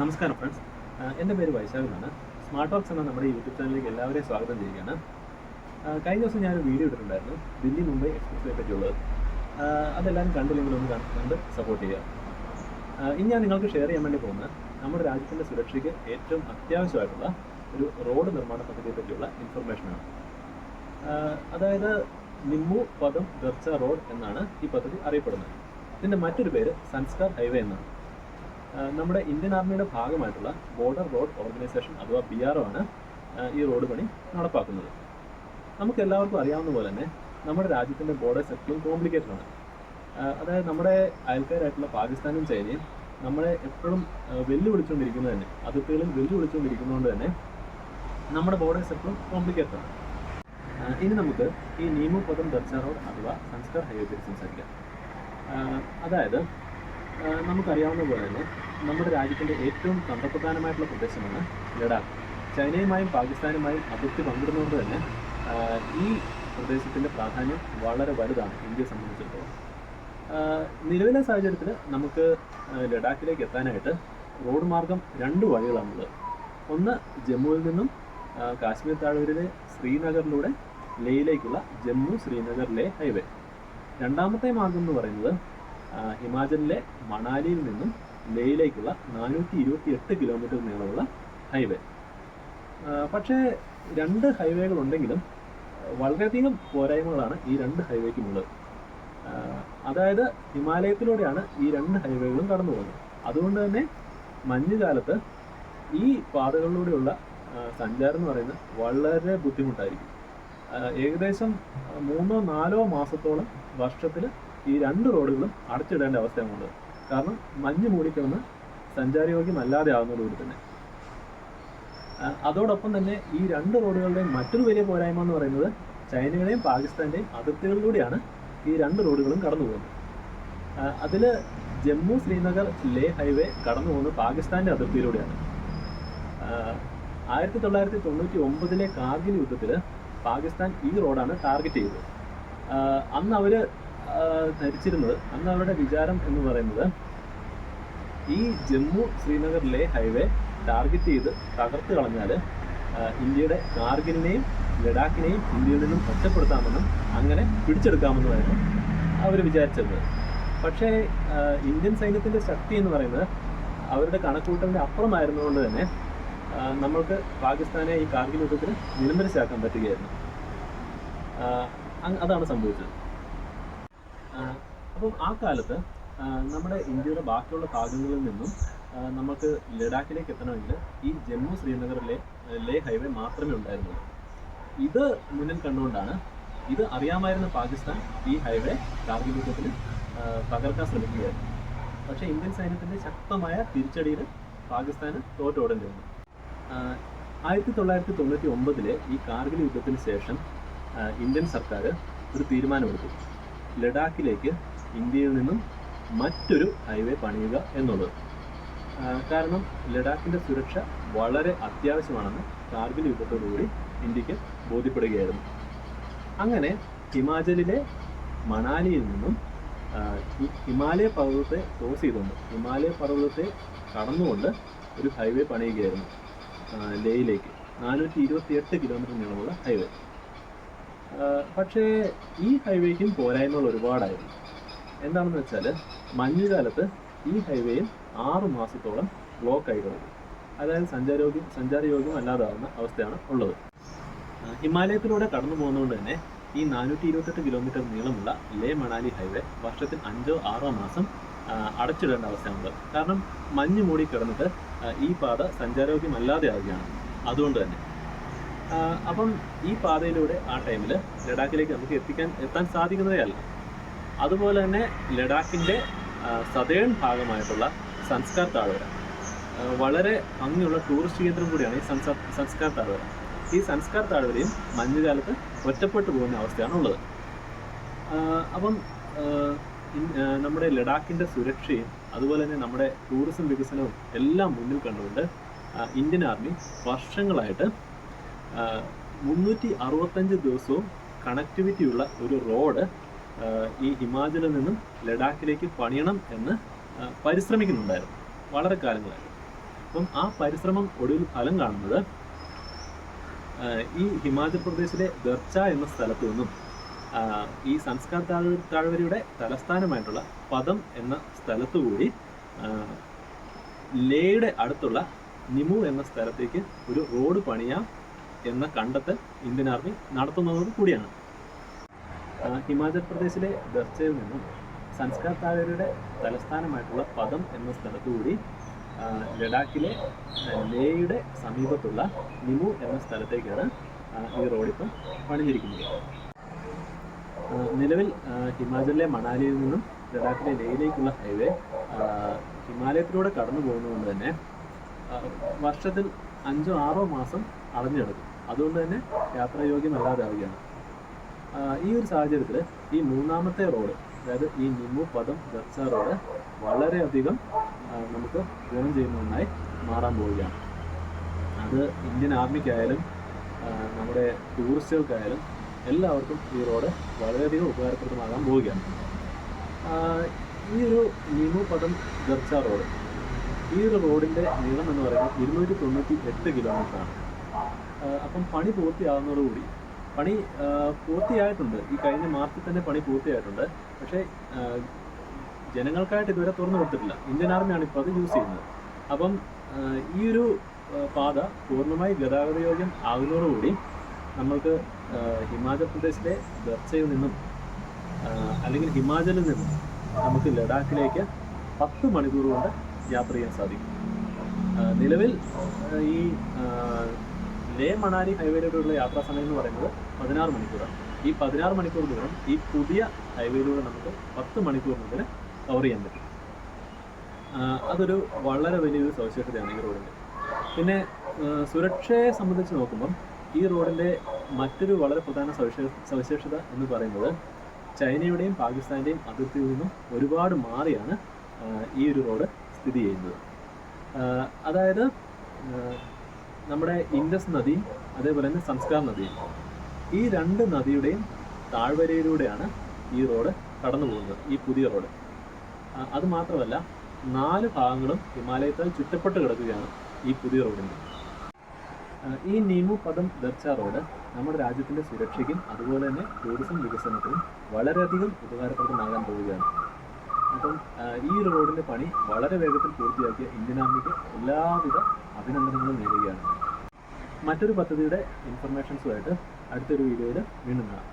നമസ്കാരം ഫ്രണ്ട്സ് എന്റെ പേര് വൈശാഖ് എന്നാണ്. സ്മാർട്ട് വർക്ക്സ് എന്ന നമ്മുടെ യൂട്യൂബ് ചാനലിലേക്ക് എല്ലാവരെയും സ്വാഗതം ചെയ്യുകയാണ്. കഴിഞ്ഞ ദിവസം ഞാനൊരു വീഡിയോ ഇട്ടിട്ടുണ്ടായിരുന്നു. ദില്ലി മുംബൈ എക്സ്പ്രസിനെ പറ്റിയുള്ളത്. അതെല്ലാവരും കണ്ടില്ലെങ്കിൽ ഒന്ന് കണ്ട് സപ്പോർട്ട് ചെയ്യുക. ഇനി ഞാൻ നിങ്ങൾക്ക് ഷെയർ ചെയ്യാൻ വേണ്ടി പോകുന്ന നമ്മുടെ രാജ്യത്തിന്റെ സുരക്ഷയ്ക്ക് ഏറ്റവും അത്യാവശ്യമായിട്ടുള്ള ഒരു റോഡ് നിർമ്മാണ പദ്ധതിയെ പറ്റിയുള്ള ഇൻഫർമേഷനാണ് അതായത് നിമ്മു പദം ദർച്ച റോഡ് എന്നാണ് ഈ പദ്ധതി അറിയപ്പെടുന്നത്. ഇതിന്റെ മറ്റൊരു പേര് സൻസ്കാർ ഹൈവേ എന്നാണ്. നമ്മുടെ ഇന്ത്യൻ ആർമിയുടെ ഭാഗമായിട്ടുള്ള ബോർഡർ റോഡ് ഓർഗനൈസേഷൻ അഥവാ ബി ആർ ആണ് ഈ റോഡ് പണി നടപ്പാക്കുന്നത്. നമുക്ക് എല്ലാവർക്കും അറിയാവുന്ന പോലെ തന്നെ നമ്മുടെ രാജ്യത്തിന്റെ ബോർഡേഴ്സ് എപ്പോഴും കോംപ്ലിക്കേറ്റഡ് ആണ്. അതായത് നമ്മുടെ അയൽക്കാരായിട്ടുള്ള പാകിസ്ഥാനും ചൈനയും നമ്മളെ എപ്പോഴും വെല്ലുവിളിച്ചുകൊണ്ടിരിക്കുന്നത് തന്നെ അതിർത്തികളിൽ വെല്ലുവിളിച്ചുകൊണ്ടിരിക്കുന്നതുകൊണ്ട് തന്നെ നമ്മുടെ ബോർഡേഴ്സ് എപ്പോഴും കോംപ്ലിക്കേറ്റഡ് ആണ്. ഇനി നമുക്ക് ഈ നിയമപദം പദം ദർശ റോഡ് അഥവാ സംസ്കാർ ഹൈവേ പറ്റി സംസാരിക്കാം. അതായത് നമുക്കറിയാവുന്ന പോലെ തന്നെ നമ്മുടെ രാജ്യത്തിന്റെ ഏറ്റവും തന്ത്രപ്രധാനമായിട്ടുള്ള പ്രദേശമാണ് ലഡാക്ക്. ചൈനയുമായും പാകിസ്ഥാനുമായും അതിർത്തി പങ്കിടുന്നതുകൊണ്ട് തന്നെ ഈ പ്രദേശത്തിന്റെ പ്രാധാന്യം വളരെ വലുതാണ് ഇന്ത്യയെ സംബന്ധിച്ചിടത്തോളം. നിലവിലെ സാഹചര്യത്തിൽ നമുക്ക് ലഡാക്കിലേക്ക് എത്താനായിട്ട് റോഡ് മാർഗം രണ്ട് വഴികളാണുള്ളത്. ഒന്ന് ജമ്മുവിൽ നിന്നും കാശ്മീർ താഴ്വരയിലെ ശ്രീനഗറിലൂടെ ലേയിലേക്കുള്ള ജമ്മു ശ്രീനഗർ ലേ ഹൈവേ. രണ്ടാമത്തെ മാർഗം എന്ന് പറയുന്നത് ഹിമാചലിലെ മണാലിയിൽ നിന്നും ലേയിലേക്കുള്ള നാനൂറ്റി ഇരുപത്തി എട്ട് കിലോമീറ്റർ നീളമുള്ള ഹൈവേ പക്ഷേ രണ്ട് ഹൈവേകൾ ഉണ്ടെങ്കിലും വളരെ വളരെയധികം പോരായ്മകളാണ് ഈ രണ്ട് ഹൈവേക്കുമുള്ളത് അതായത് ഹിമാലയത്തിലൂടെയാണ് ഈ രണ്ട് ഹൈവേകളും കടന്നു പോകുന്നത്. അതുകൊണ്ട് തന്നെ മഞ്ഞുകാലത്ത് ഈ പാതകളിലൂടെയുള്ള സഞ്ചാരം എന്ന് പറയുന്നത് വളരെ ബുദ്ധിമുട്ടായിരിക്കും. ഏകദേശം മൂന്നോ നാലോ മാസത്തോളം വർഷത്തിൽ ഈ രണ്ട് റോഡുകളും അടച്ചിടേണ്ട അവസ്ഥയുണ്ട് കാരണം മഞ്ഞ് മൂടിക്കിടന്ന് സഞ്ചാരയോഗ്യമല്ലാതെ ആകുന്നതോടുകൂടി തന്നെ. അതോടൊപ്പം തന്നെ ഈ രണ്ട് റോഡുകളുടെയും മറ്റൊരു വലിയ പോരായ്മ എന്ന് പറയുന്നത് ചൈനയുടെയും പാകിസ്ഥാന്റെയും അതിർത്തികളിലൂടെയാണ് ഈ രണ്ട് റോഡുകളും കടന്നു പോകുന്നത്. അതിൽ ജമ്മു ശ്രീനഗർ ലേ ഹൈവേ കടന്നു പോകുന്നത് പാകിസ്ഥാന്റെ അതിർത്തിയിലൂടെയാണ്. ആയിരത്തി തൊള്ളായിരത്തി തൊണ്ണൂറ്റി ഒമ്പതിലെ കാർഗിൽ യുദ്ധത്തിൽ പാകിസ്ഥാൻ ഈ റോഡാണ് ടാർഗറ്റ് ചെയ്തത്. അന്ന് അവർ ധരിച്ചിരുന്നത് അന്ന് അവരുടെ വിചാരം എന്ന് പറയുന്നത് ഈ ജമ്മു ശ്രീനഗർ ലേ ഹൈവേ ടാർഗറ്റ് ചെയ്ത് തകർത്ത് കളഞ്ഞാൽ ഇന്ത്യയുടെ കാർഗിലിനെയും ലഡാക്കിനെയും ഇന്ത്യയിൽ നിന്നും ഒറ്റപ്പെടുത്താമെന്നും അങ്ങനെ പിടിച്ചെടുക്കാമെന്നുമായിരുന്നു അവർ വിചാരിച്ചിരുന്നത് പക്ഷേ ഇന്ത്യൻ സൈന്യത്തിന്റെ ശക്തി എന്ന് പറയുന്നത് അവരുടെ കണക്കൂട്ടലിന്റെ അപ്പുറമായിരുന്നതുകൊണ്ട് തന്നെ നമ്മൾക്ക് പാകിസ്ഥാനെ ഈ കാർഗിൽ യുദ്ധത്തിൽ നിലംബരിച്ചാക്കാൻ പറ്റുകയായിരുന്നു. അതാണ് സംഭവിച്ചത്. അപ്പം ആ കാലത്ത് നമ്മുടെ ഇന്ത്യയുടെ ബാക്കിയുള്ള ഭാഗങ്ങളിൽ നിന്നും നമുക്ക് ലഡാക്കിലേക്ക് എത്തണമെങ്കിൽ ഈ ജമ്മു ശ്രീനഗറിലെ ലേ ഹൈവേ മാത്രമേ ഉണ്ടായിരുന്നുള്ളൂ. ഇത് മുന്നിൽ കണ്ടുകൊണ്ടാണ് ഇത് അറിയാമായിരുന്ന പാകിസ്ഥാൻ ഈ ഹൈവേ കാർഗിൽ യുദ്ധത്തിൽ ആ, തകർക്കാൻ ശ്രമിക്കുകയായിരുന്നു. പക്ഷേ ഇന്ത്യൻ സൈന്യത്തിന്റെ ശക്തമായ തിരിച്ചടിയിൽ പാകിസ്ഥാന് തോറ്റോടേണ്ടി വന്നു ആയിരത്തി തൊള്ളായിരത്തി തൊണ്ണൂറ്റി ഒമ്പതിലെ ഈ കാർഗിൽ യുദ്ധത്തിന് ശേഷം ഇന്ത്യൻ സർക്കാർ ഒരു തീരുമാനമെടുത്തു. ലഡാക്കിലേക്ക് ഇന്ത്യയിൽ നിന്നും മറ്റൊരു ഹൈവേ പണിയുക എന്നുള്ളത്. കാരണം ലഡാക്കിന്റെ സുരക്ഷ വളരെ അത്യാവശ്യമാണെന്ന് കാർഗിൽ യുദ്ധത്തോടുകൂടി ഇന്ത്യയ്ക്ക് ബോധ്യപ്പെടുകയായിരുന്നു. അങ്ങനെ ഹിമാചലിലെ മണാലിയിൽ നിന്നും ഹിമാലയ പർവതത്തെ ക്രോസ് ചെയ്തുകൊണ്ട് ഹിമാലയ പർവതത്തെ കടന്നുകൊണ്ട് ഒരു ഹൈവേ പണിയുകയായിരുന്നു ലേയിലേക്ക്. നാനൂറ്റി ഇരുപത്തി എട്ട് കിലോമീറ്റർ നീളമുള്ള ഹൈവേ പക്ഷേ ഈ ഹൈവേക്കും പോരായ്മകൾ ഒരുപാടായിരുന്നു. എന്താണെന്ന് വെച്ചാൽ മഞ്ഞുകാലത്ത് ഈ ഹൈവേയിൽ ആറു മാസത്തോളം ബ്ലോക്ക് ആയി കിടക്കും അതായത് സഞ്ചാരയോഗ്യം സഞ്ചാരയോഗ്യം അല്ലാതാവുന്ന അവസ്ഥയാണ് ഉള്ളത്. ഹിമാലയത്തിലൂടെ കടന്നു പോകുന്നതുകൊണ്ട് തന്നെ ഈ നാനൂറ്റി ഇരുപത്തെട്ട് കിലോമീറ്റർ നീളമുള്ള ലേ മണാലി ഹൈവേ വർഷത്തിൽ അഞ്ചോ ആറോ മാസം അടച്ചിടേണ്ട അവസ്ഥയാണുള്ളത് കാരണം മഞ്ഞ് മൂടി കിടന്നിട്ട് ഈ പാത സഞ്ചാരയോഗ്യമല്ലാതെ ആവുകയാണ്. അതുകൊണ്ട് തന്നെ അപ്പം ഈ പാതയിലൂടെ ആ ടൈമിൽ ലഡാക്കിലേക്ക് നമുക്ക് എത്തിക്കാൻ എത്താൻ സാധിക്കുന്നതേ അല്ല അതുപോലെ തന്നെ ലഡാക്കിന്റെ സതേൺ ഭാഗമായിട്ടുള്ള സംസ്കാർ താഴ്വര. വളരെ ഭംഗിയുള്ള ടൂറിസ്റ്റ് കേന്ദ്രം കൂടിയാണ് ഈ സംസ്കാർ സംസ്കാർ താഴ്വര. ഈ സംസ്കാർ താഴ്വരയും മഞ്ഞുകാലത്ത് ഒറ്റപ്പെട്ടു പോകുന്ന അവസ്ഥയാണ് ഉള്ളത്. അപ്പം നമ്മുടെ ലഡാക്കിന്റെ സുരക്ഷയും അതുപോലെ തന്നെ നമ്മുടെ ടൂറിസം വികസനവും എല്ലാം മുന്നിൽ കണ്ടുകൊണ്ട് ഇന്ത്യൻ ആർമി വർഷങ്ങളായിട്ട് മുന്നൂറ്റി അറുപത്തഞ്ച് ദിവസവും കണക്ടിവിറ്റി ഉള്ള ഒരു റോഡ് ഈ ഹിമാചലിൽ നിന്നും ലഡാക്കിലേക്ക് പണിയണം എന്ന് പരിശ്രമിക്കുന്നുണ്ടായിരുന്നു. വളരെ കാലങ്ങളായിരുന്നു അപ്പം ആ പരിശ്രമം ഒടുവിൽ ഫലം കാണുന്നത് ഈ ഹിമാചൽ പ്രദേശിലെ ദർച്ച എന്ന സ്ഥലത്തു നിന്നും ഈ താഴ്വ താഴ്വരയുടെ തലസ്ഥാനമായിട്ടുള്ള പദം എന്ന സ്ഥലത്തുകൂടി കൂടി ലേയുടെ അടുത്തുള്ള നിമു എന്ന സ്ഥലത്തേക്ക് ഒരു റോഡ് പണിയാം എന്ന കണ്ടെത്തൽ ഇന്ത്യൻ ആർമി നടത്തുന്നതോട് കൂടിയാണ്. ഹിമാചൽ പ്രദേശിലെ ദർച്ചയിൽ നിന്നും സംസ്കാർ താഴ്വരയുടെ തലസ്ഥാനമായിട്ടുള്ള പദം എന്ന സ്ഥലത്തുകൂടി ലഡാക്കിലെ ലേയുടെ സമീപത്തുള്ള നിമു എന്ന സ്ഥലത്തേക്കാണ് ഈ റോഡിപ്പം പണിഞ്ഞിരിക്കുന്നത്. നിലവിൽ ഹിമാചലിലെ മണാലിയിൽ നിന്നും ലഡാക്കിലെ ലേയിലേക്കുള്ള ഹൈവേ ഹിമാലയത്തിലൂടെ കടന്നു പോകുന്നതുകൊണ്ട് തന്നെ വർഷത്തിൽ അഞ്ചോ ആറോ മാസം അടഞ്ഞെടുക്കും അതുകൊണ്ട് തന്നെ യാത്രായോഗ്യമല്ലാതെ ആവുകയാണ്. ആ, ഈ ഒരു സാഹചര്യത്തിൽ ഈ മൂന്നാമത്തെ റോഡ് അതായത് ഈ നിമു പദം ദർശ റോഡ് വളരെയധികം നമുക്ക് ഗുണം ചെയ്യുന്ന ഒന്നായി മാറാൻ പോവുകയാണ്. അത് ഇന്ത്യൻ ആർമിക്കായാലും നമ്മുടെ ടൂറിസ്റ്റുകൾക്കായാലും എല്ലാവർക്കും ഈ റോഡ് വളരെയധികം ഉപകാരപ്രദമാകാൻ പോവുകയാണ്. ഈ ഒരു നിമു പദം ഗർച്ച റോഡ് ഈ ഒരു റോഡിന്റെ നീളം എന്ന് പറയുന്നത് ഇരുന്നൂറ്റി തൊണ്ണൂറ്റി എട്ട് കിലോമീറ്ററാണ് അപ്പം പണി പൂർത്തിയാകുന്നതോടുകൂടി പണി പൂർത്തിയായിട്ടുണ്ട്. ഈ കഴിഞ്ഞ മാർച്ചിൽ തന്നെ പണി പൂർത്തിയായിട്ടുണ്ട്. പക്ഷേ ജനങ്ങൾക്കായിട്ട് ഇതുവരെ തുറന്നു കൊടുത്തിട്ടില്ല. ഇന്ത്യൻ ആർമിയാണ് ഇപ്പോൾ അത് യൂസ് ചെയ്യുന്നത്. അപ്പം ഈ ഒരു പാത പൂർണമായി ഗതാഗതയോഗ്യം ആകുന്നതോടുകൂടി നമ്മൾക്ക് ഹിമാചൽ പ്രദേശിലെ ദർച്ചയിൽ നിന്നും അല്ലെങ്കിൽ ഹിമാചലിൽ നിന്നും നമുക്ക് ലഡാക്കിലേക്ക് പത്ത് മണിക്കൂർ കൊണ്ട് യാത്ര ചെയ്യാൻ സാധിക്കും. നിലവിൽ ഈ ലേ മണാലി ഹൈവേയിലൂടെയുള്ള യാത്രാ സമയം എന്ന് പറയുന്നത് പതിനാറ് മണിക്കൂറാണ്. ഈ പതിനാറ് മണിക്കൂർ ദൂരം ഈ പുതിയ ഹൈവേയിലൂടെ നമുക്ക് പത്ത് മണിക്കൂറിനുള്ളിൽ കവർ ചെയ്യാൻ പറ്റും. അതൊരു വളരെ വലിയൊരു സവിശേഷതയാണ് ഈ റോഡിന്റെ. പിന്നെ സുരക്ഷയെ സംബന്ധിച്ച് നോക്കുമ്പം ഈ റോഡിന്റെ മറ്റൊരു വളരെ പ്രധാന സവിശേ സവിശേഷത എന്ന് പറയുന്നത് ചൈനയുടെയും പാകിസ്ഥാന്റെയും അതിർത്തിയിൽ നിന്നും ഒരുപാട് മാറിയാണ് ഈ ഒരു റോഡ് സ്ഥിതി ചെയ്യുന്നത്. അതായത് നമ്മുടെ ഇൻഡസ് നദി അതേപോലെ തന്നെ സംസ്കാർ നദി. ഈ രണ്ട് നദിയുടെയും താഴ്വരയിലൂടെയാണ് ഈ റോഡ് കടന്നു പോകുന്നത് ഈ പുതിയ റോഡ് അത് മാത്രമല്ല നാല് ഭാഗങ്ങളും ഹിമാലയത്താൽ ചുറ്റപ്പെട്ട് കിടക്കുകയാണ് ഈ പുതിയ റോഡിന്റെ ഈ നീമു പദം ദർച്ച റോഡ് നമ്മുടെ രാജ്യത്തിന്റെ സുരക്ഷയ്ക്കും അതുപോലെ തന്നെ ടൂറിസം വികസനത്തിനും വളരെയധികം ഉപകാരപ്രദമാകാൻ പോവുകയാണ്. അപ്പം ഈ റോഡിന്റെ പണി വളരെ വേഗത്തിൽ പൂർത്തിയാക്കിയ ഇന്ത്യൻ ആർമിക്ക് എല്ലാവിധ അഭിനന്ദനങ്ങളും നേരുകയാണ്. മറ്റൊരു പദ്ധതിയുടെ ഇൻഫർമേഷൻസുമായിട്ട് അടുത്തൊരു വീഡിയോയിൽ വീണ്ടും കാണാം.